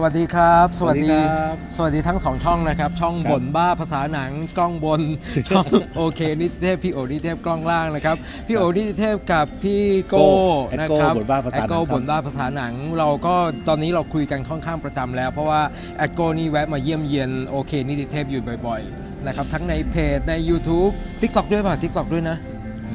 สวัสดีครับ สวัสดีสวัสดีครับสวัสดีทั้งสองช่องนะครับ ช่องครับบ่นบ้าภาษาหนังกล้องบน ช่องโอเคนิติเทพพี่โอนิติเทพกล้องล่างนะครับ พี่โอนิติเทพกับพี่โก้โก้แอดนะโก้ครับบ่นบ้าภาษาหนังแอดโก้ครับบ่นบ้าภาษาหนัง เราก็ตอนนี้เราคุยกันค่อนข้างประจำแล้ว เพราะว่าแอดโก้นี่แวะมาเยี่ยมเยียนโอเคนิติเทพอยู่บ่อย ๆ นะครับทั้งในเพจใน YouTube TikTok ด้วยป่ะ TikTok ด้วยนะ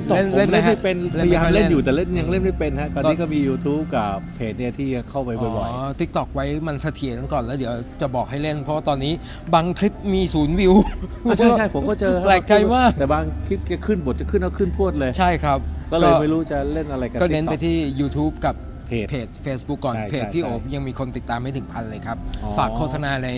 ตกผมเล่นไหไม่เป็นพยายามค่เล่นอยู่แต่เล่นยังเล่นไม่เป็นฮะก่อนตอนนี้ก็มี YouTube กับเพจเนี่ยที่เข้าไปบ่อย ทิกตอกไว้มันเสถียรก่อนแล้วเดี๋ยวจะบอกให้เล่น เพราะว่าตอนนี้บางคลิปมีศูนย์วิว ๆอะใช่ใช่ผมก็เจอแปลกใจมาก แต่บางคลิปแกขึ้นบทจะขึ้นเอาขึ้นพวดเลย ใช่ครับก็เลยไม่รู้จะเล่นอะไรกับ ก็เน้นไป TikTok ที่ YouTube กับเพจเพจ Facebook ก่อน ใช่เพจใช่พี่โอบใช่ยังมีคนติดตามไม่ถึงพันเลยครับ อ๋อ ฝากโฆษณาใน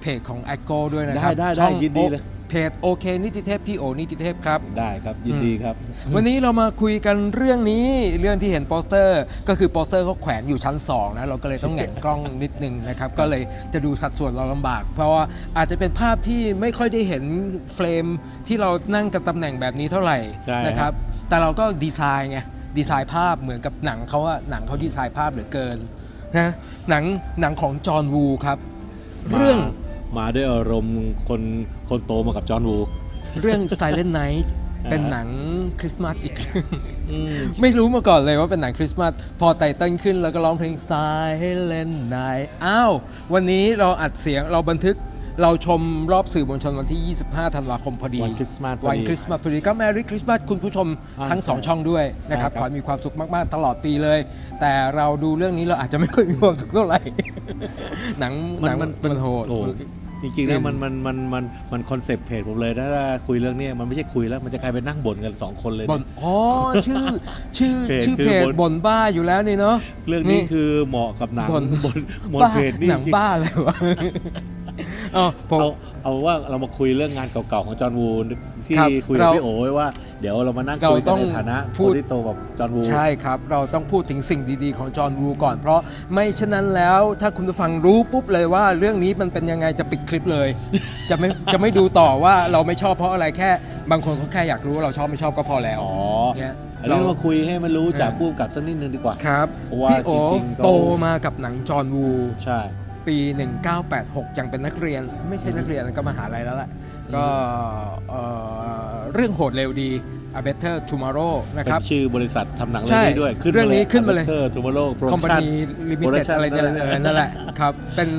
เพจของ a อ g o ด้วยนะครับได้ได้ช่องได้ยินดีเลย เพจโอเคนิติเทพพี่โอนิติเทพครับ ได้ครับยินดีครับ วันนี้เรามาคุยกันเรื่องนี้เรื่องที่เห็นโปสเตอร์ ก็คือโปสเตอร์เขาแขวนอยู่ชั้น2นะเราก็เลยต้องแหงนกล้องนิดนึงนะครับ ก็เลยจะดูสัดส่วนเราลำบาก เพราะว่าอาจจะเป็นภาพที่ไม่ค่อยได้เห็นเฟรมที่เรานั่งกับตำแหน่งแบบนี้เท่าไหร่ใช่นะครับ แต่เราก็ดีไซน์ไงดีไซน์ภาพเหมือนกับหนังเขาอะหนังเขาดีไซน์ภาพเหลือเกินนะหนังหนังของจอห์นวูครับมาเรื่อง มาด้วยอารมณ์คนคนโตมากับจอห์นวู เรื่อง Silent Night อ่าเป็นหนังคริสต์มาสอีกเรื่องอืมไม่รู้มาก่อนเลยว่าเป็นหนังคริสต์มาส พอไตเติ้ลขึ้นแล้วก็ร้องเพลง Silent Night อ้าว วันนี้เราอัดเสียงเราบันทึกเราชมรอบสื่อมวลชนวันที่ 25 ธันวาคมพอดี วันคริสต์มาสพอดีวันคริสต์มาสพอดีก็ Merry Christmas คุณผู้ชมอ่าทั้ง 2 ช่องด้วยนะครับใช่ครับขอให้มีความสุขมาก ๆ ตลอดปีเลย แต่เราดูเรื่องนี้เราอาจจะไม่ค่อยมีความสุขเท่าไหร่ หนังหนังมันโหดโอ้ จริงๆนะมันมันมันมันมันคอนเซปต์เพจผมเลยถ้าคุยเรื่องเนี้ยมันไม่ใช่คุยแล้วมันจะกลายเป็นนั่งบ่นกันสองคนเลยบ่นะนอ๋อชื่อชื่อเพจชื่อคือเพจบ่น บ่นบ้าอยู่แล้วนี่เนาะ เรื่องนี้คือเหมาะกับหนังบ่น บนบนบ้าเพจนี่หนังบ้าเลยวะ อ๋อผม เอาเอาว่าเรามาคุยเรื่องงานเก่าๆของจอห์นวูน ที่ครับคุยกับเรา พี่โอ๋ไว้ว่า เดี๋ยวเรามานั่งเราคุยกัต้นองในฐานะพูคดนที่โตกับจอห์นวู ใช่ครับ เราต้องพูดถึงสิ่งดีๆ ของจอห์นวูก่อน เพราะไม่ฉะนั้นแล้วถ้าคุณผู้ฟังรู้ปุ๊บเลยว่าเรื่องนี้มันเป็นยังไงจะปิดคลิปเลย จะไม่จะไม่ดูต่อว่าเราไม่ชอบเพราะอะไรแค่ บางคนเขาแค่อยากรู้ว่าเราชอบไม่ชอบก็พอแล้วอ๋อเนี่ยอันนี้เรามาคุยให้มันรู้จากเออผู้กำกับสักนิดนึงดีกว่า ครับเพราะว่าพี่โอจริงๆก็ โตมากับหนังจอห์นวู ใช่ ปี 1986ยังเป็นนักเรียน ไม่ใช่นักเรียนก็มหาลัยแล้วแหละก็เอ่อ เรื่องโหดเร็วดี A Better Tomorrow นะเป็ครับนชื่อบริษัททำหนังใช่เรื่องนี้ด้วยเรื่องนี้ขึ้นมาเลยทูมโรโปรคอมพานีลิมิเต็ดอะไรเนี่ยแหละเออนั่นแหละครับเป็น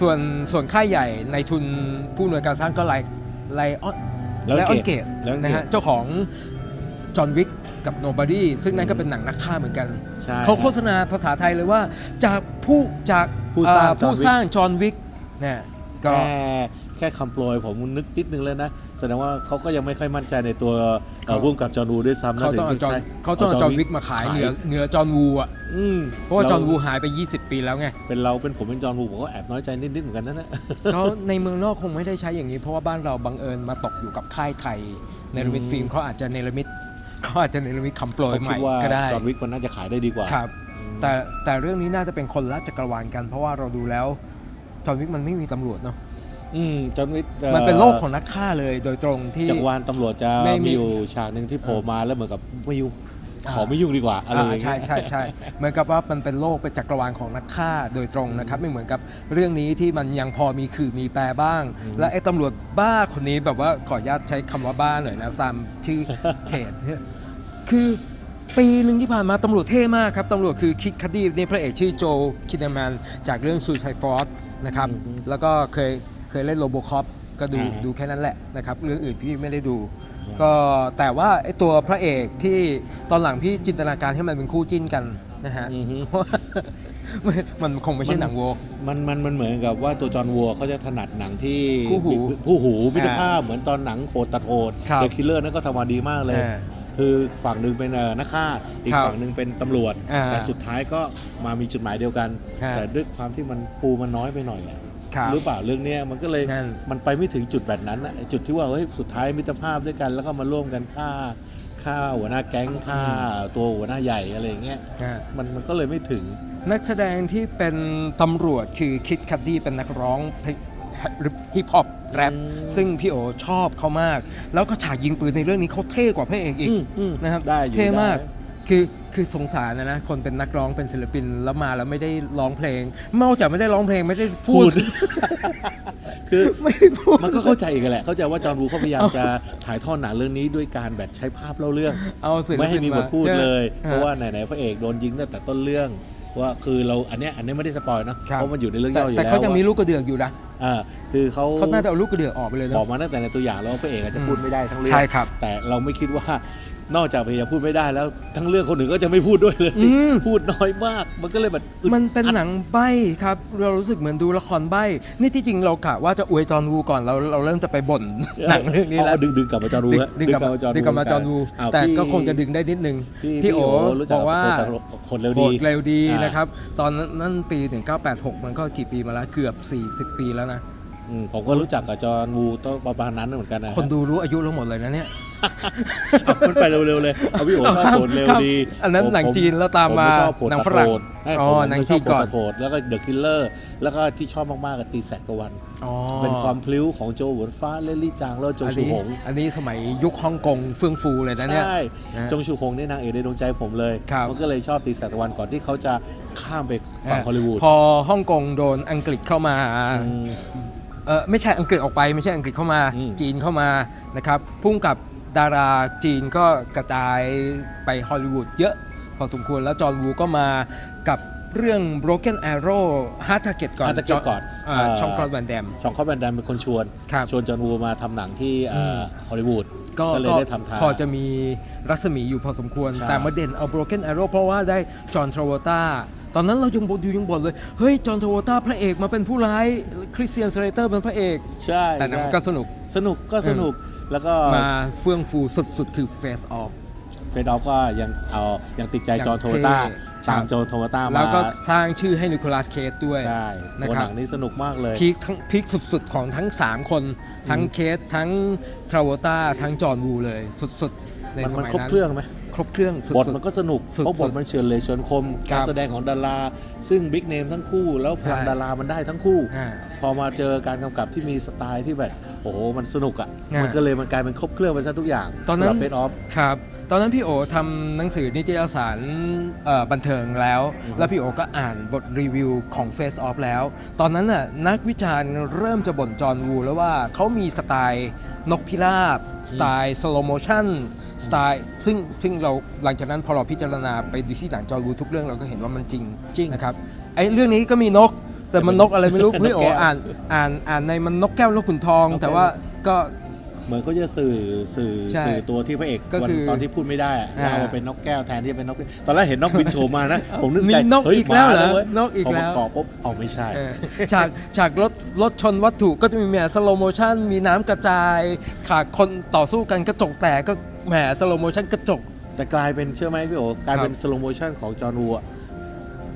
ส่วนส่วนค่ายใหญ่ในทุนผู้หน่วยการสร้างก็ไลไลออนแล้วไลออนเกเกตตแล้วนะฮะเจ้าของจอห์นวิกกับโนบ o ดี้ซึ่งนั่นก็เป็นหนังนักฆ่าเหมือนกันใช่เขาโฆษณาภาษาไทยเลยว่า จากผู้จากผู้สร้างเอ่อผู้ John Wick สร้างจอห์นวิกเนี่ยก็ แค่แค่คำโปรยผมนึกนิดนึงเลยนะแสดงว่าเขาก็ยังไม่ค่อยมั่นใจในตัวเอ่อเขาร่วมกับจอห์นวูด้วยซ้ำนะเขาต้องเอาถึจอห์นใช้เขาต้องเอาจอห์น John วิกมาขายเหนือเหนือจอห์นวูอะอืมเพราะว่าแล้จอห์นวูหายไป 20 ปีแล้วไงเป็นเราเป็นผมเป็นจอห์นวูผมก็แอบน้อยใจนิดๆเหมือนกันนะเนี่ยเขาในเมืองนอกคงไม่ได้ใช้อย่างนี้ เพราะว่าบ้านเราบังเอิญมาตกอยู่กับค่ายไทยเนรมิตอืมฟิล์มเขาอาจจะเนรมิตเขาอาจจะเนรมิตคำโปรยเขาใหคิม่ดว่าก็ได้จอห์นวิกมันน่าจะขายได้ดีกว่าครับแต่แต่เรื่องนี้น่าจะเป็นคนละจักรวาลกัน เพราะว่าเราดูแล้วจอห์นวิกมันไม่มีตำรวจเนาะ อืมจอห์นวิกอ่อมันเป็นโลกของนักฆ่าเลยโดยตรงที่จักรวาลตำรวจจะไม่มีมีอยู่ฉากหนึ่งที่โผล่มาแล้วเหมือนกับไม่ยุ่งอ่าขอไม่ยุ่งดีกว่าอะไรอย่างใช่เงี้ยใช่ใช่เหมือนกับว่ามันเป็นโลกเป็นจักรวาลของนักฆ่าโดยตรงนะครับ ไม่เหมือนกับเรื่องนี้ที่มันยังพอมีคือมีแปลบ้าง และไอ้ตำรวจบ้าคนนี้แบบว่าขออนุญาตใช้คำว่าบ้าหน่อยนะตามชื่อเพจคือปีหนึ่งที่ผ่านมาตำรวจเท่มากครับตำรวจคือคิดคดีนี่พระเอกชื่อโจคินแมนจากเรื่อง Suicide Force นะครับแล้วก็เคย เคยเล่นโ o โบคอปก็ดูอ่าดูแค่นั้นแหละนะครับ เรื่องอื่นพี่ไม่ได้ดู ก็แต่ว่าไอ้ตัวพระเอกที่ตอนหลังพี่จินตนาการให้มันเป็นคู่จิ้นกันนะฮะอือฮึ เพราะว่ามันมันคงไม่ใช่หนังโวมันมันมันเหมือนกับว่าตัวจอห์นวัวเขาจะถนัดหนังที่คู่หูคู่หูมิตรอ่าภาพเหมือนตอนหนังโหดตัดโหดครับเดอะคิลเลอร์นั่นก็ทำมาดีมากเลย อ่าคือฝั่งหนึ่งเป็นเอ่อนักฆ่าอีกครับฝั่งหนึ่งเป็นตำรวจ อ่าแต่สุดท้ายก็มามีจุดหมายเดียวกันครับแต่ด้วยความที่มันปูมันน้อยไปหน่อยอะครับ หรือเปล่าเรื่องเนี้ยมันก็เลยนั่นมันไปไม่ถึงจุดแบบนั้นอะจุดที่ว่าเฮ้ยสุดท้ายมิตรภาพด้วยกัน แล้วก็มาร่วมกันฆ่าฆ่าหัวหน้าแก๊งฆ่าตัวหัวหน้าใหญ่อะไรอย่างเงี้ยอ่ามันมันก็เลยไม่ถึง นักแสดงที่เป็นตำรวจคือคิดคัดดี้เป็นนักร้องฮิปฮอปแรปอืมซึ่งพี่โอชอบเขามาก แล้วก็ฉากยิงปืนในเรื่องนี้เขาเท่กว่าพระเอกอีกอืมอืมนะครับได้อยู่เท่มากได้คือ คือสงสารนะนะคนเป็นนักร้องเป็นศิลปินแล้วมาแล้วไม่ได้ร้องเพลงนอกจากไม่ได้ร้องเพลงไม่ได้พูด คือไม่ได้พูด มันก็เข้าใจกันแหละเข้าใจว่าจอห์นวูเขาพยายามจะถ่ายทอดหนังเรื่องนี้ด้วยการแบบใช้ภาพเล่าเรื่องเอาศิลปินไม่ให้มีบทพูดเลยฮเพราะว่าไหนๆพระเอกโดนยิงตั้งแต่ต้นเรื่องว่าคือเราอันเนี้ยอันนี้ไม่ได้สปอยนะครับเพราะมันอยู่ในเรื่องแต่ย่ออยู่แต่แล้วเขายังมีว่าลูกกระเดือกอยู่นะอ่าคือเขาเขาน่าจะเอาลูกกระเดือกออกไปเลยนะบอกมาตั้งแต่ในตัวอย่างแล้วว่าพระเอกอาจจะพูดไม่ได้ทั้งเรื่องใช่ครับแต่เราไม่คิดว่า นอกจากพระเอกจะพูดไม่ได้แล้ว ทั้งเรื่องคนอื่นก็จะไม่พูดด้วยเลย อืม พูดน้อยมาก มันก็เลยแบบอึดมันเป็นอัด หนังใบ้ครับ เรารู้สึกเหมือนดูละครใบ้นี่ที่จริงเรากะว่าจะอวยจอห์นวูก่อนเราเราเริ่มจะไปบ่นหนังเรื่องนี้แล้วาดึงดึงกลับมาจอห์นวูดึงแล้วดึงกลับมาดึงกลับมาจอห์นวูอ้าวแต่พี่ก็คงจะดึงได้นิดนึง พี่พี่โอรู้บจัอกว่าคนเร็วโหดี ดเร็วดีอ่าน นะครับ ตอนนั้นนั่นปี 1986 มันก็กี่ปีมาแล้ว เกือบ 40 ปีแล้วนะ อืมผมก็รู้จักกับจอห์นวูต้องประมาณนั้นเหมือนกันนะคนดูรู้อายุเราหมดเลยนะเนี่ยเอา มันไปเร็วๆเลยเอาพี่โอชอบครับโผลเร็วครับดีอันนั้นผมหนังจีนแล้วตามผมาไชอบโผลหนังฝรั่งตะโพดให้อ๋อผมหนังไม่ชจีอบนก่อนโผล่ตะโพดแล้วก็เดอะคิลเลอร์แล้วก็ที่ชอบมากๆกับตีแสกตะวันอ๋อเป็นความพลิ้วของโจหวนฟ้าเลลี่จางแล้วโจอันชูนี้หงอันนี้สมัยยุคฮ่องกงเฟื่องฟูเลยนะเนี่ยใช่นะจงชูหงนี่นางเอกในดวงใจผมเลยครับมันก็เลยชอบตีแสกตะวันก่อนที่เขาจะข้ามไปฝั่งฮอลลีวูดพอฮ่องกงโดนอังกฤษเข้ามาอืมเออไม่ใช่อังกฤษออกไปไม่ใช่อังกฤษเข้ามาอืมจีนเข้ามานะครับพุ่งกับ ดาราจีนก็กระจายไปฮอลลีวูดเยอะพอสมควรแล้วจอห์นวูก็มากับเรื่อง Broken Arrow Hard Target ก่อน Hard Target ก่อนอ่าเอ่อช่องคลอดแวนแดมชองคอปแบนดัมเป็นคนชวนครับชวนจอห์นวูมาทำหนังที่เอ่อฮอลลีวูดก็ก็เลยก็ได้ทำทางพอจะมีรัศมีอยู่พอสมควรใช่แต่มาเด่นเอา Broken Arrow เพราะว่าได้จอห์นทราวตาตอนนั้นเรายังบนอยู่ยังบ่นเลย เฮ้ย จอห์นทราวตาพระเอกมาเป็นผู้ร้าย คริสเตียนสเลเตอร์เป็นพระเอก ใช่ แต่หนังใช่ก็สนุก สนุกก็สนุก แล้วก็มาเฟื่องฟูสุดๆ คือ Face Off เฟดอฟก็ยังเอายังติดใจยังจอห์นโทโมต้าเท่ตามครับจอห์นโทโมต้ามาแล้วก็สร้างชื่อให้นิโคลัสเคสด้วยใช่นะตัวครับหนังนี้สนุกมากเลยพีคทั้งพีคสุดๆ ของทั้ง 3 คน ทั้งเคสทั้งทราวตาทั้งจอห์นวูเลยสุดๆ ในมันสมันมัยครบนั้น เครื่องไหมครบเครื่องสุด บทๆมันก็สนุก สุดๆเพราะบทมันเฉือนเลยเฉือนคม ครัการบแสดงของดารา ซึ่งบิ๊กเนมทั้งคู่ แล้วพลังใช่ ดารามันได้ทั้งคู่ อ่า พอมาเจอการกำกับที่มีสไตล์ที่แบบ โอ้โห มันสนุกอะ อ่ามัมันก็เลยมันกลายเป็นครบเครื่องไปซะทุกอย่างตอนนั้น เฟสออฟ ครับ ตอนนั้นพี่โอทำหนังสือนิตยสารเอ่อบันเทิงแล้ว แล้วพี่โอก็อ่านบทรีวิวของ Face Off แล้ว ตอนนั้นน่ะนักวิจารณ์เริ่มจะบ่นจอห์นวูแล้วว่าเขามีสไตล์นกพิราบสไตล์สโลโมชั่นสไตล์ซึ่งซึ่งเราหลังจากนั้นพอเราพิจารณาไปดูที่หนังจอห์นวูทุกเรื่องเราก็เห็นว่ามันจริงจริงนะครับไอ้เรื่องนี้ก็มีนก แต่มันนกอะไรไม่รู้นกแก้วพี่โออ่านอ่านอ่านในมันนกแก้วนกขุนทองนกแก้วแต่ว่าก็ เหมือนเขาจะสื่อสื่อใช่สื่อตัวที่พระเอกก็คือวันตอนที่พูดไม่ได้อะอ่าแล้วเอามาเป็นนกแก้วแทนที่จะเป็นนกตอนแรกเห็นนกบินโฉมมานะ ผมนึกมีใจนกเฮ้ยอีกแล้วเหรอมาว้ยนกอีกพอแล้มาวเกาะปุ๊บเอาไม่ใช่ เออฉากฉากรถรถชนวัตถุก็จะมีแหมสโลโมชันมีน้ำกระจายขากคนต่อสู้กันกระจกแตกก็แหมสโลโมชันกระจก แต่กลายเป็นเชื่อไหมพี่โอกลายเป็นสโลโมชันของจอห์นวูอะ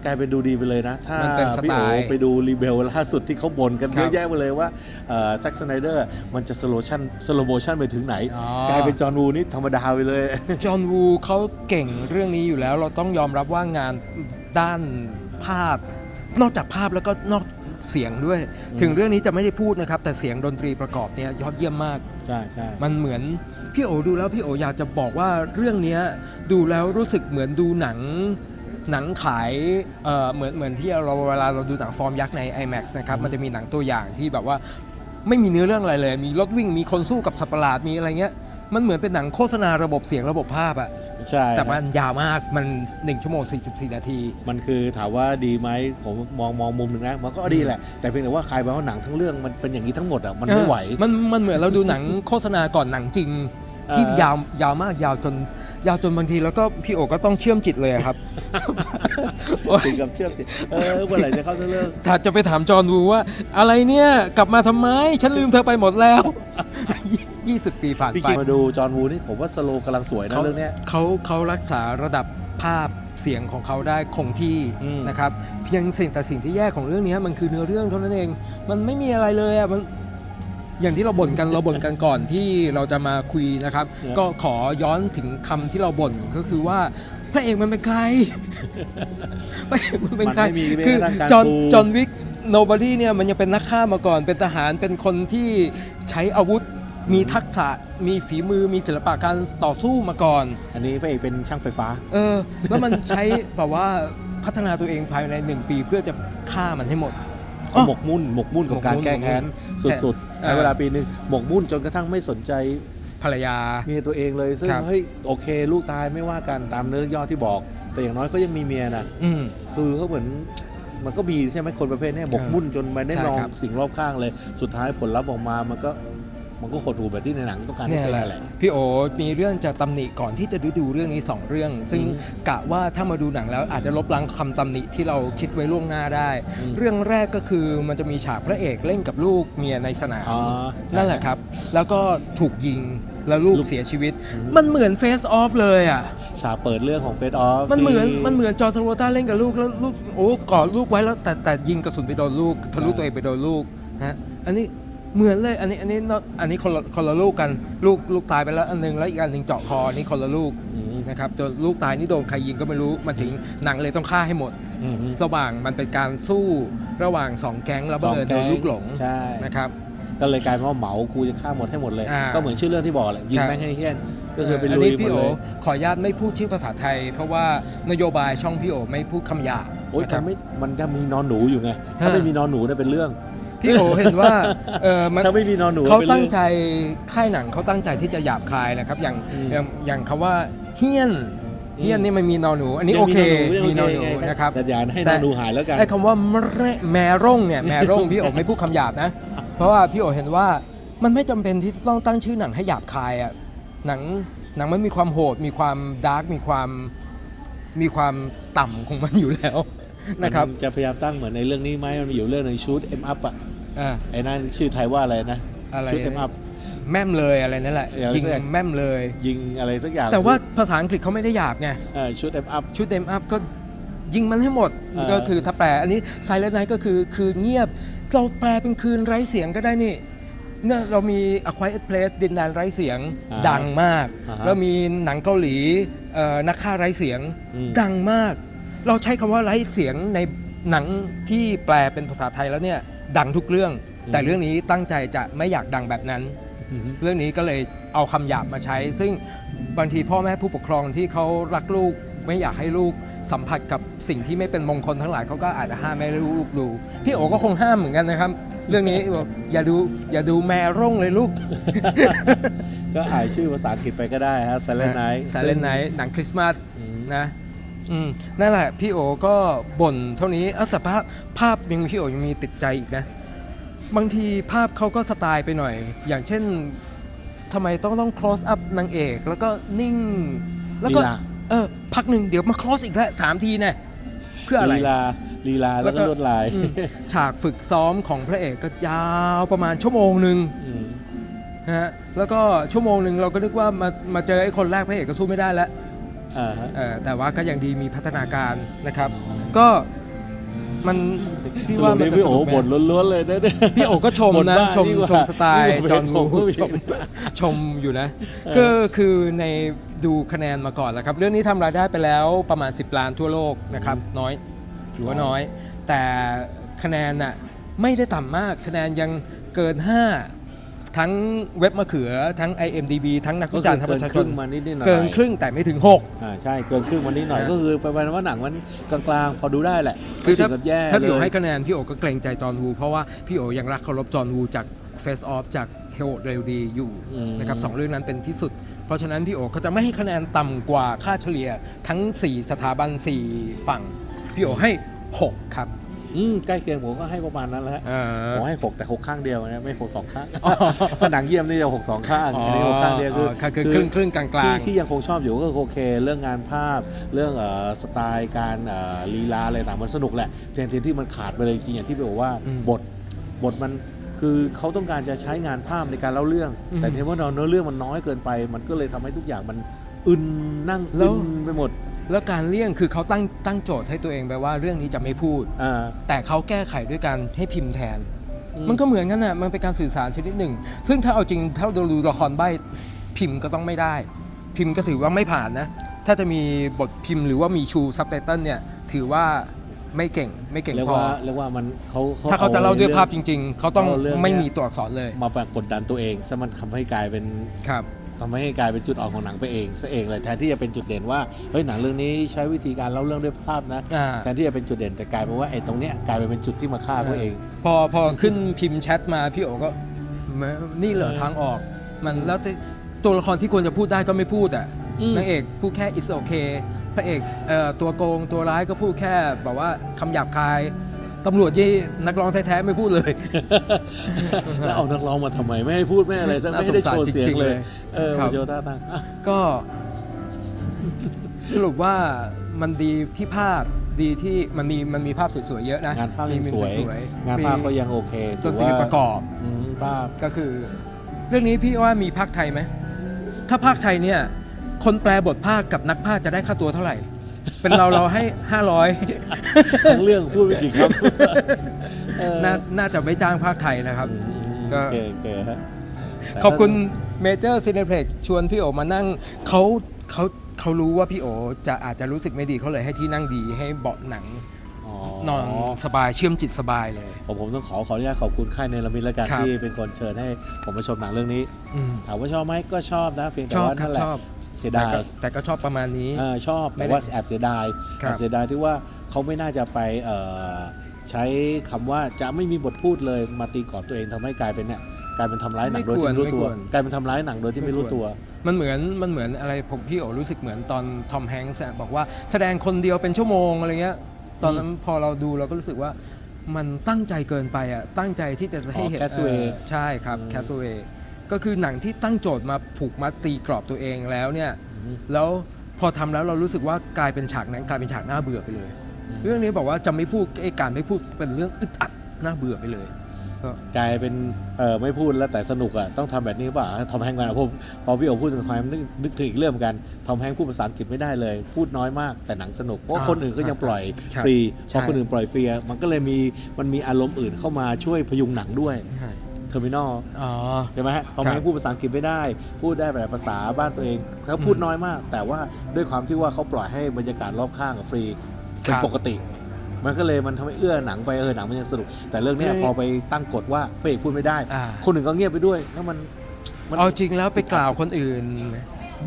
กลายเป็นดูดีไปเลยนะ ถ้ามันเป็นสไตล์พี่โอไปดูรีเบลล่าสุดที่เขาบ่นกันครัเยบอะแยะไปเลยว่าแซ็กซ์ไนเดอร์มันจะสโลชันสโลโมชันไปถึงไหนอ๋อกลายเป็นจอห์นวูนี่ธรรมดาไปเลย จอห์นวูเขาเก่งเรื่องนี้อยู่แล้ว เราต้องยอมรับว่างานด้านภาพ นอกจากภาพแล้วก็นอกเสียงด้วย ถึงเรื่องนี้จะไม่ได้พูดนะครับ แต่เสียงดนตรีประกอบเนี่ยยอดเยี่ยมมากใช่ใช่มันเหมือนพี่โอดูแล้วพี่โออยากจะบอกว่าเรื่องเนี้ยดูแล้วรู้สึกเหมือนดูหนัง หนังขายเอ่อเหมือนเหมือนที่เราเวลาเราดูหนังฟอร์มยักษ์ใน IMAX นะครับมันจะมีหนังตัวอย่างที่แบบว่าไม่มีเนื้อเรื่องอะไรเลย มีรถวิ่งมีคนสู้กับสัตว์ประหลาดมีอะไรเงี้ยมันเหมือนเป็นหนังโฆษณาระบบเสียงระบบภาพอะใช่แต่มันยาวมากมัน 1 ชั่วโมง 44 นาที มันคือถามว่าดีไหมผมมองมองมุมหนึ่งนะ มันก็ดีแหละ แต่เพียงแต่ว่าใครบอกว่าหนังทั้งเรื่องมันเป็นอย่างนี้ทั้งหมดอะมันไม่ไหวเออมันมันเหมือนเราดูหนังโฆษณาก่อนหนังจริง ที่เออยาวยาวมากยาวจน ยาวจนบางทีแล้วก็พี่โอก็ต้องเชื่อมจิตเลยอะครับโอ๊ยถึงกับเชื่อมสิเออเมื่อไหร่จะเข้าเรื่องถ้าจะไปถามจอห์นวูว่า อะไรเนี่ยกลับมาทำไม ฉันลืมเธอไปหมดแล้ว 20 ปีผ่านพี่ไปคิมมาดูจอห์นวูนี่ผมว่าสโลกำลังสวยนะเขาเรื่องเนี้ยเขาเขารักษาระดับภาพเสียงของเขาได้คงที่อืมนะครับ เพียงสิ่งแต่สิ่งที่แย่ของเรื่องนี้มันคือเนื้อเรื่องเท่านั้นเอง มันไม่มีอะไรเลยอะมัน อย่างที่เราบ่นกันเราบ่นกันก่อนที่เราจะมาคุยนะครับ ก็ขอย้อนถึงคำที่เราบ่นก็คือว่าพระเอกมันเป็นใครพระเอกมันเป็นใครมันไม่มีคือเรื่องการจอห์นปูจอห์นวิกโนบอดี้เนี่ยมันยังเป็นนักฆ่ามาก่อน เป็นทหารเป็นคนที่ใช้อาวุธมีทักษะมีฝีมือมีศิลปะการต่อสู้มาก่อน อันนี้พระเอกเป็นช่างไฟฟ้า เออ แล้วมันใช้แบบว่าพัฒนาตัวเองภายในหนึ่งปีเพื่อจะฆ่ามันให้หมด เขาหมกมุ่นหมกมุ่นกับการหมกมุ่นแก้แค้นหมกมุ่นสุดแต่ๆในเวลาปีหนึงหมกมุ่นจนกระทั่งไม่สนใจภรรยาเมียตัวเองเลยซึ่งครับเฮ้ยโอเค ลูกตายไม่ว่ากันตามเนื้อย่อที่บอก แต่อย่างน้อยก็ยังมีเมียนะอืมคือเขาเหมือนมันก็มีใช่ไหมคนประเภทเนี้ยหมกมุ่นจนไปได้ใช่ลองครับสิ่งรอบข้างเลย สุดท้ายผลลัพธ์ออกมามันก็ มันก็หดหู่แบบที่ในหนังต้องการให้เนี่ยเป็นแหนั่นแหละละ พี่โอมีเรื่องจะตำหนิก่อนที่จะดูดูเรื่องนี้ 2 เรื่อง ซึ่งอืมกะว่าถ้ามาดูหนังแล้วอาจจะลบล้างคำตำหนิที่เราคิดไว้ล่วงหน้าได้อืมเรื่องแรกก็คือมันจะมีฉากพระเอกเล่นกับลูกเมียในสนาม อ๋อใช่ นั่นแหละครับ แล้วก็ถูกยิงแล้วลูกลูกเสียชีวิตอืมมันเหมือนเฟสออฟเลยอะ ฉากเปิดเรื่องของเฟสออฟมันเหมือนมันเหมือนจอร์ทโรต้าเล่นกับลูกแล้วลูกโอ้กอดลูกไว้แล้วแต่แต่ยิงกระสุนไปโดนลูกทะลุตัวเองไปโดนลูกฮะอันนี้ เหมือนเลยอันนี้อันนี้ not- อันนี้คนละคนละลูกกันลูกลูกตายไปแล้วอันหนึงแล้วอีกอันหนึงเจาะคออันนี้คนละลูกอืมนะครับจนลูกตายนี่โดนใครยิงก็ไม่รู้มันถึงหนังเลยต้องฆ่าให้หมดอืมระหว่างมันเป็นการสู้ระหว่างสองแก๊งแล้วบังเอิญโดนลูกหลงใช่นะครับก็เลยกลายเป็นว่าเหมากูจะฆ่าหมดให้หมดเลยอ่าก็เหมือนชื่อเรื่องที่บอกแหละยิงครับแม่งให้เฮี้ยนก็คือเป็นอันลุยนี้หมพี่ดโอเลยขออนุญาตไม่พูดชื่อภาษาไทย เพราะว่านโยบายช่องพี่โอไม่พูดคำหยาบโอ๊ยนะครับทำไม่มันจะมีนอนหนูอยู่ไงถ้าฮะไม่มีนอนหนูเนี่ยเป็นเรื่อง พี่โอเห็นว่าเออมันถ้าไม่มีนอนหนูเขาป็นตั้งรื่องใจค่ายหนังเขาตั้งใจที่จะหยาบคายนะครับ อย่างอืมอย่างอย่างคำว่าเฮี้ยนเฮี้ยนนี่มันมีนอนหนู อันนี้ยัโองเคยังมีนอนหนูไงนะครับแต่อย่าให้นแต่อนหนูหายแล้วกันไอ้คำว่าแมรแมร่งเนี่ยแมร่งพี่โอไม่พูดคำหยาบนะ เพราะว่าพี่โอเห็นว่ามันไม่จำเป็นที่ต้องตั้งชื่อหนังให้หยาบคายอะหนังหนังมันมีความโหด มีความดาร์กมีความมีความต่ำของมันอยู่แล้วนะครับมันจะพยายามตั้งเหมือนในเรื่องนี้ไหมมันมีอยู่เรื่องหนึงชุดเอ็มอัพอะ อ่า ไอ้นั่นชื่อไทยว่าอะไรนะอะไร ชุดเอ็มอัพ แม่มเลยอะไรนั่นแหละอย่างยิงแรก แม่มเลย ยิงอะไรสักอย่างแต่ว่าภาษาอังกฤษเขาไม่ได้หยาบไง เออชุดเอ็มอัพ ชุดเต็มอัพก็ยิงมันให้หมด เออ ก็คือถ้าแปล อันนี้ Silent Night ก็คือคืนเงียบ เราแปลเป็นคืนไร้เสียงก็ได้นี่เนี่ยเรามี A Quiet Place ดินแดนไร้เสียงอ่าดังมาก อ่าฮะแล้วมีหนังเกาหลีเอ่อนักฆ่าไร้เสียงอืม ดังมาก เราใช้คำว่าไร้เสียงในหนังที่แปลเป็นภาษาไทยแล้วเนี่ย ดังทุกเรื่อง แต่เรื่องนี้ตั้งใจจะไม่อยากดังแบบนั้นอืมเรื่องนี้ก็เลยเอาคำหยาบมาใช้ ซึ่งบางทีพ่อแม่ผู้ปกครองที่เขารักลูกไม่อยากให้ลูกสัมผัสกับสิ่งที่ไม่เป็นมงคลทั้งหลายเขาก็อาจจะห้ามไม่ให้ลูกดูพี่โอก็คงห้ามเหมือนกันนะครับ เรื่องนี้บอกอย่าดูอย่าดูแมร่งเลยลูก ก็อ่านชื่อภาษาอังกฤษไปก็ได้ฮะ Silent Night สายเล่นไนหนังคริสต์มาสอืมนะ อืมนั่นแหละพี่โอก็บ่นเท่านี้เอ้าแต่ภาพภาพยังพี่โอยังมีติดใจอีกนะ บางทีภาพเขาก็สไตล์ไปหน่อย อย่างเช่นทำไมต้องต้อง close up นางเอก แล้วก็นิ่ง แล้วก็ ลีลา เออ พักหนึ่งเดี๋ยวมา close อีกแล้วสามทีเนี่ยเพื่ออะไร ลีลาลีลาแล้วก็ลวดลายอืมฉากฝึกซ้อมของพระเอกก็ยาวประมาณชั่วโมงหนึ่งอืมนะฮะแล้วก็ชั่วโมงหนึ่งเราก็นึกว่ามามาเจอไอ้คนแรกพระเอกก็สู้ไม่ได้แล้วอ่าฮะเออ แต่ว่าก็ยังดีมีพัฒนาการนะครับ ก็มันพี่สว่ารุปมันนี่จะพี่สโอนุกไหมบ่นล้วนๆเลยนะเนี่ยพี่โอก็ชมบ่นนะบ้าชมยิ่งกว่าชมสไตล์ยิ่งกว่าจอห์นผมก็วูมีชมชมอยู่นะ ก็คือในดูคะแนนมาก่อนแล้วครับ เรื่องนี้ทำรายได้ไปแล้วประมาณ 10 ล้านทั่วโลกนะครับ น้อยถือว่าน้อย แต่คะแนนน่ะไม่ได้ต่ำมากคะแนนยังเกิน 5 ทั้งเว็บมะเขือทั้ง IMDB ทั้งนักก็วิคืจารอณ์ทางเกิปนระชาคชรึ่นงมานิดนิดหน่อยเกินครึ่งแต่ไม่ถึง6อ่าใช่เกินครึ่งมานิดหน่อยนะก็คือประมาณว่าหนังมันกลางๆ พอดูได้แหละคือถ้าไม่ถึงกับแย่ถ้าพี่โอเลยให้คะแนนพี่โอก็เกรงใจจอห์นวูเพราะว่าพี่โอยังรักเคารพจอห์นวูจาก Face Off จาก Hell เรลดีอยู่อืมนะครับสองเรื่องนั้นเป็นที่สุด เพราะฉะนั้นพี่โอเขาจะไม่ให้คะแนนต่ำกว่าค่าเฉลี่ยทั้ง 4 สถาบัน 4 ฝั่ง พี่โอให้ 6 ครับ อืมใกล้เคียงผมก็ให้ประมาณนั้นแหละเออ ผมให้หกแต่หกข้างเดียวนะไม่หกสองข้างถ้าหนังเยี่ยมนี่จะหกสองข้างอันนี้หกข้างเดียวคืออคือครึ่งครึ่งกลางกลาที่ง ที่ยังคงชอบอยู่ก็คือโอเค เรื่องงานภาพ เรื่องเอ่อสไตล์การเอ่อลีลาอะไรต่างมันสนุกแหละแต่ทีที่มันขาดไปเลยจริงๆอย่างที่บอกว่าอืมบทบทมันคือเขาต้องการจะใช้งานภาพในการเล่าเรื่อง อืมแต่ทีว่าเนื้อเรื่องมันน้อยเกินไป มันก็เลยทำให้ทุกอย่างมันอึนนั่งแล้อึว นไปหมด แล้วการเลี่ยงคือเขาตั้งตั้งโจทย์ให้ตัวเองไปว่าเรื่องนี้จะไม่พูด อ่า แต่เขาแก้ไขด้วยการให้พิมพ์แทน อืม มันก็เหมือนกันน่ะ มันเป็นการสื่อสารชนิดหนึ่ง ซึ่งถ้าเอาจริงถ้าเราดูละครใบ้พิมพ์ก็ต้องไม่ได้ พิมพ์ก็ถือว่าไม่ผ่านนะ ถ้าจะมีบทพิมพ์หรือว่ามีชูซับไตเติลเนี่ย ถือว่าไม่เก่งไม่เก่งเรียกพอ ว่าเรียกว่ามันเขาถ้าเขาจะเล่าด้วยภาพจริง ๆ เขาต้องเอาเรื่องไม่เนี้ยมีตัวอักษรเลย มาแบบกดดันตัวเองซะมันทำให้กลายเป็นครับ ทำให้กลายเป็นจุดอ่อนของหนังไปเองซะเองเลยแทนที่จะเป็นจุดเด่นว่าเฮ้ยหนังเรื่องนี้ใช้วิธีการเล่าเรื่องด้วยภาพนะอ่าแทนที่จะเป็นจุดเด่นแต่กลายเป็นว่าไอ้ตรงเนี้ยกลายเป็นจุดที่มาฆ่าตัวเอง พอพอขึ้นพิมพ์แชทมาพี่โอก็แม้นี่เหรอทางออก มันแล้วที่ตัวละครที่ควรจะพูดได้ก็ไม่พูดอะอืมนางเอกพูดแค่ it's okay พระเอกเอ่อตัวโกงตัวร้ายก็พูดแค่แบบว่าคำหยาบคาย ตำรวจยี่นักร้องแท้ๆไม่พูดเลย แล้วเอานักร้องมาทำไมไม่ให้พูดไม่อะไรไม่ให้ได้โชว์เสียงเลย เออครับมาโชว์ท่าทางอะก็สรุปว่ามันดีที่ภาพดีที่มันมีมันมีภาพสวยๆเยอะนะงานภาพยังมีสวยมุมๆงานภาพก็ยังโอเคดนตรีประกอบอืมภาพก็คือ เรื่องนี้พี่ว่ามีภาคไทยไหมถ้าภาคไทยเนี่ย คนแปลบทภาคกับนักภาคจะได้ค่าตัวเท่าไหร่ เป็นเราเราให้500ทั้งเรื่องพูดไม่กี่คำเออน่าน่าจะไม่จ้างภาคไทยนะครับอืมก็โอเคโอเคฮะแต่ขอบคุณเมเจอร์ซีเนเพล็กชวนพี่โอมานั่งเขาเขาเขารู้ว่าพี่โอจะอาจจะรู้สึกไม่ดีเขาเลยให้ที่นั่งดีให้เบาะหนังอ๋อนอนสบายเชื่อมจิตสบายเลย ผมผมต้องขอขออนุญาตขอบคุณค่ายเนรมิตแล้วกันครับที่เป็นคนเชิญให้ผมมาชมหนังเรื่องนี้อืมถามว่าชอบไหมก็ชอบนะเพียงแต่ชอบว่าครันั่บนแหละชอบ เสียแต่ดายก็แต่ก็ชอบประมาณนี้ เออชอบไม่แต่ได้ว่าแอบเสียดายครับ แอบเสียดายที่ว่าเขาไม่น่าจะไปเอ่อใช้คำว่าจะไม่มีบทพูดเลยมาตีกรอบตัวเองทำให้กลายเป็นเนี่ยกลายเป็นทำร้ายหนังโดยที่ไม่รู้ตัวกลายเป็นทำร้ายหนังโดยที่ไม่รู้ตัว มันเหมือนมันเหมือนอะไรผมพี่โอรู้สึกเหมือนตอนทอมแฮงส์อะบอกว่าแสดงคนเดียวเป็นชั่วโมงอะไรเงี้ยตอนนั้นพอเราดูเราก็รู้สึกว่ามันตั้งใจเกินไปอะตั้งใจที่จะให้เห็นอ๋อ Castaway เออใช่ครับอืมแคสเว ก็คือหนังที่ตั้งโจทย์มาผูกมัดตีกรอบตัวเองแล้วเนี่ยแล้วพอทำแล้วเรารู้สึกว่ากลายเป็นฉากนั้นกลายเป็นฉากน่าเบื่อไปเลย เรื่องนี้บอกว่าจะไม่พูดไอ้การไม่พูดเป็นเรื่องอึดอัดน่าเบื่อไปเลยก็กลายเป็นเออไม่พูดแล้วแต่สนุกอะต้องทำแบบนี้ป่ะทอมแฮงก์มาผมพอพี่โอพูดถึงทอมแฮงก์นึกนึกถึงอีกเรื่องเหมือนกันทอมแฮงก์พูดภาษาอังกฤษไม่ได้เลย พูดน้อยมากแต่หนังสนุกเพราะอ่าคนอื่นก็ยังปล่อยครับฟรีพใช่อคนอื่นปล่อยฟรีอะมันก็เลยมีมันมีอารมณ์อื่นเข้ามาช่วยพยุงหนังด้วยเทอร์มินอลอ๋อ ใช่ไหมฮะทอมแฮงก์พูดภาษาอังกฤษไม่ได้ พูดได้แต่ภาษาบ้านตัวเองเขาพูดน้อยมาก แต่ว่าด้วยความที่ว่าเขาปล่อยให้บรรยากาศรอบข้างกับฟรีเป็นครับปกติ มันก็เลยมันทำให้เอื้อหนังไปเออหนังมันยังสนุกแต่เรื่องเนี้ยเฮ้ยพอไปตั้งกฎว่าพระเอกพูดไม่ได้อ่าคนอื่นก็เงียบไปด้วยแล้วมันมันเอาจริงแล้วไปกล่าวคนอื่น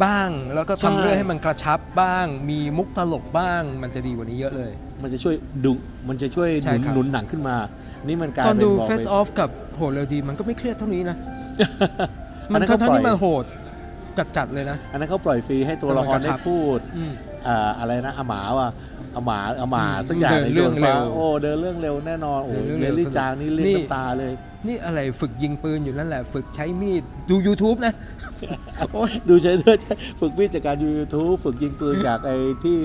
บ้าง แล้วก็ใช่ ทำเรื่องให้มันกระชับบ้าง มีมุกตลกบ้าง มันจะดีกว่านี้เยอะเลย มันจะช่วยดุมันจะช่วยหใช่นุนครับ หนุนหนังขึ้นมา นี่มันกลายตอนเป็นดูบอก Face ไป Off กับโหดเรดี มันก็ไม่เครียดเท่านี้นะ อัมันนนั้นเขาทั้งปล่อยที่มันโหดจัดๆเลยนะ อันนั้นเขาปล่อยฟรีให้ตัวละครแต่มันกระได้ชับพูดอืม อ่าอะไรนะอาหมาว่ะ อาหมาอาหมาอืมสักอย่างเดินในเรื่องโซนฟ้าเร็วโอ้เดินเรื่องเร็วแน่นอนโอ้เดินเลเรื่องเร็วลี่จางนี่เล่นนี่น้ำตาเลย นี่อะไรฝึกยิงปืนอยู่นั่นแหละ ฝึกใช้มีดดู YouTube นะโอ๊ยดูใช้เธอฝึกวิจากการยูทูบฝึกยิงปืนจากไอ้ที่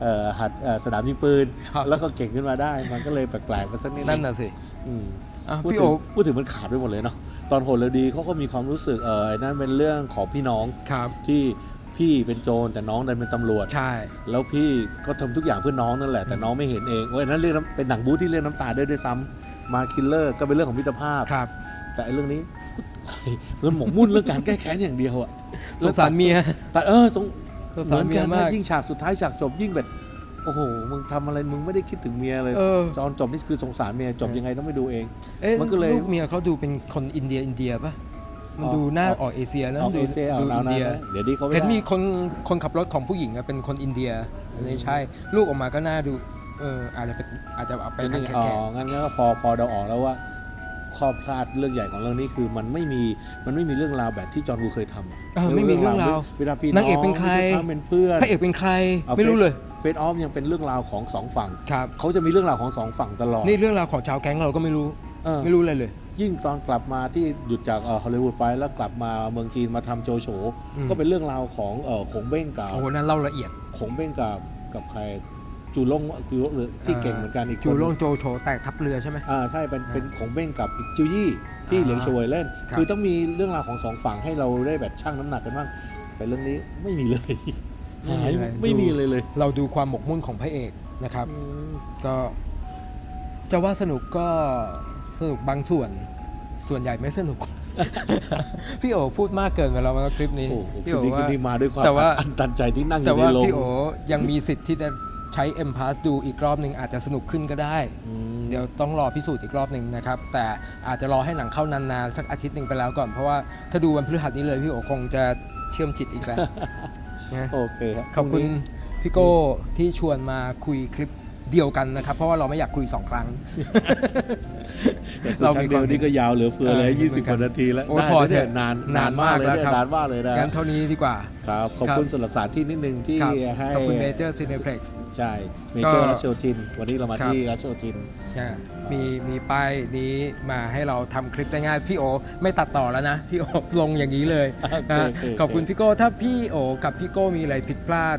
เอ่อหัดเอ่อสนามยิงปืนครับแล้วก็เก่งขึ้นมาได้ มันก็เลยแปลกๆมาสักนิดนั่นน่ะสิอืมอะพูดพี่ถึโองพูดถึงมันขาดไปหมดเลยเนาะตอนโหดเลยดีเขาก็มีความรู้สึกเออไอ้นั่นเป็นเรื่องของพี่น้องครับที่ พี่เป็นโจรแต่น้องดันเป็นตำรวจ ใช่ แล้วพี่ก็ทำทุกอย่างเพื่อน้องนั่นแหละแต่น้องไม่เห็นเองโอ้ยอันนั้นเรียกน้ำเป็นหนังบู๊ที่เรียกน้ำตาด้วยด้วยซ้ำมาคิลเลอร์ก็เป็นเรื่องของมิตรภาพ ครับ แต่ไอ้เรื่องนี้ มันหมกมุ่นเรื่องการแก้แค้นอย่างเดียวอะสงสารเมีย แต่เออสงสงสารเมียหอนนมากยิ่งฉากสุดท้ายฉากจบยิ่งแบบโอ้โหมึงทำอะไรมึงไม่ได้คิดถึงเมียเลย เออ ตอนจบนี่คือสงสารเมียจบยังไงต้องไปดูเอง เอ๊ะมันก็เลย ลูกเมียเขาดูเป็นคนอินเดียอินเดียป่ะ มันอ๋อดูหน้าอ๋อออกเอเชียนะเอาดูเอเซียเอาดูแนวอินนั้นเดียนะเดี๋ยวนี้เขาไม่เห็นได้มีคนคนขับรถของผู้หญิงอะเป็นคนอินเดียอันนี้ใช่ ลูกออกมาก็น่าดูเอออาจจะเป็นอาจจะเอาไปเป็นทางนี่แขอ๋อกงั้นก็พอพอเดาออกแล้วว่าข้อพลาดเรื่องใหญ่ของเรื่องนี้คือมันไม่มีมันไม่มีเรื่องราวแบบที่จอห์นวูเคยทำอะเออไม่มีเรื่องราว เวลาพี่นางเอกเป็นใครน้องเป็นเพื่อน พระเอกเป็นใคร เอาไม่รู้เลยเฟสออฟยังเป็นเรื่องราวของสองฝั่ง ครับ เขาจะมีเรื่องราวของสองฝั่งตลอดนี่เรื่องราวของชาวแก๊งเราก็ไม่รู้ เออไม่รู้อะไรเลย ยิ่งตอนกลับมาที่หยุดจากเอ่อฮอลลีวูดไปแล้วกลับมาเมืองจีนมาทำโจโฉอืมก็เป็นเรื่องราวของเอ่อขงเบ้งกับโอ้โหนั่นเล่าละเอียดขงเบ้งกับกับใครจูล่งจูล่งหรือที่เก่งเหมือนกันอีกคนจูโล่งโจโฉแตกทับเรือใช่ไหมอ่าใช่เป็นเป็นขงเบ้งกับอีกจูยี่ที่อ่าเหลียงชวยเล่นครับคือต้องมีเรื่องราวของสองฝั่งให้เราได้แบบชั่งน้ำหนักกันบ้างแต่เรื่องนี้ไม่มีเลยไม่มีอะไรไม่มีเลยเลย เราดูความหมกมุ่นของพระเอกนะครับ ก็จะว่าสนุกก็ สนุกบางส่วนส่วนใหญ่ไม่สนุก พี่โอพูดมากเกินไปแล้วนะคลิปนี้โอ้โหพี่ชุโอดนี้คืว่านนี้มาด้วยความแต่ว่าอันตันใจที่นั่งอแต่ยู่ในว่าโรงพี่โอยังมีสิทธิ์ที่จะใช้ M Pass ดูอีกรอบหนึ่งอาจจะสนุกขึ้นก็ได้อืมเดี๋ยวต้องรอพิสูจน์อีกรอบหนึ่งนะครับ แต่อาจจะรอให้หนังเข้านานๆ สักอาทิตย์หนึ่งไปแล้วก่อน เพราะว่าถ้าดูวันพฤหัสนี้เลยพี่โอคงจะเชื่อมจิตอีกแล้วนะโอเคครับขอบคุณพี่โก้ที่ชวนมาคุยคลิป เดียวกันนะครับ เพราะว่าเราไม่อยากคุยสองครั้ง เราเรามีมีความเดียวนี้ก็ยาวเหลือเฟือเลยเออยี่สิบเหมือนกันกว่านาทีแล้วโอ้ยได้พอนะเถเนี่ยอะนานนานมากเลยแล้วเนี่ยครับนานมากเลยนะงั้นเท่านี้ดีกว่าครับขอบครับคุณสำหรับสถานที่นิดนึงที่ครับให้ขอบคุณเมเจอร์ซีเนเพล็กซ์ใช่เมเจอก็ร์รัชโชจิน วันนี้เรามาครับที่รัชโชจินมีมีป้ายนี้มาให้เราทำคลิปได้ง่ายพี่โอ ไม่ตัดต่อแล้วนะ พี่โอลงอย่างนี้เลยโอเคนะโอเคขอบคุณพี่โก้ถ้าพี่โอ กับพี่โก้มีอะไรผิดพลาด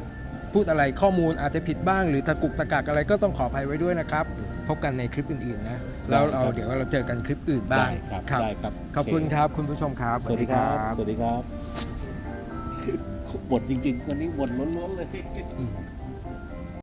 พูดอะไรข้อมูลอาจจะผิดบ้างหรือตะกุกตะกักอะไรก็ต้องขออภัยไว้ด้วยนะครับ พบกันในคลิปอื่นๆนะแล้วเราเดี๋ยวเราเจอกันคลิปอื่นบ้างได้ครับครับได้ครับ ขอบคุณโเครับคุณผู้ชมครับ สวัสดีครับ สวัสดีครับบทจริงๆวันนี้บทล้วนๆเลยอืม